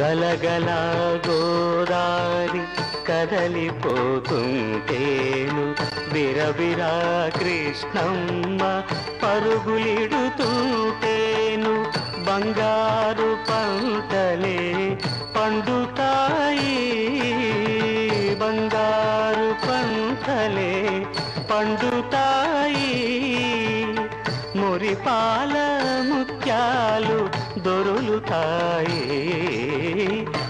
గలగల గోదారి కదలిపోతుంటేను విరవిరా కృష్ణమ్మ పరుగులిడుతుంటేను బంగారు పంటలే పండుతాయి. బంగారు పంటలే పండుతాయి. మురిపాల ముత్యాలు దొరులుతాయి.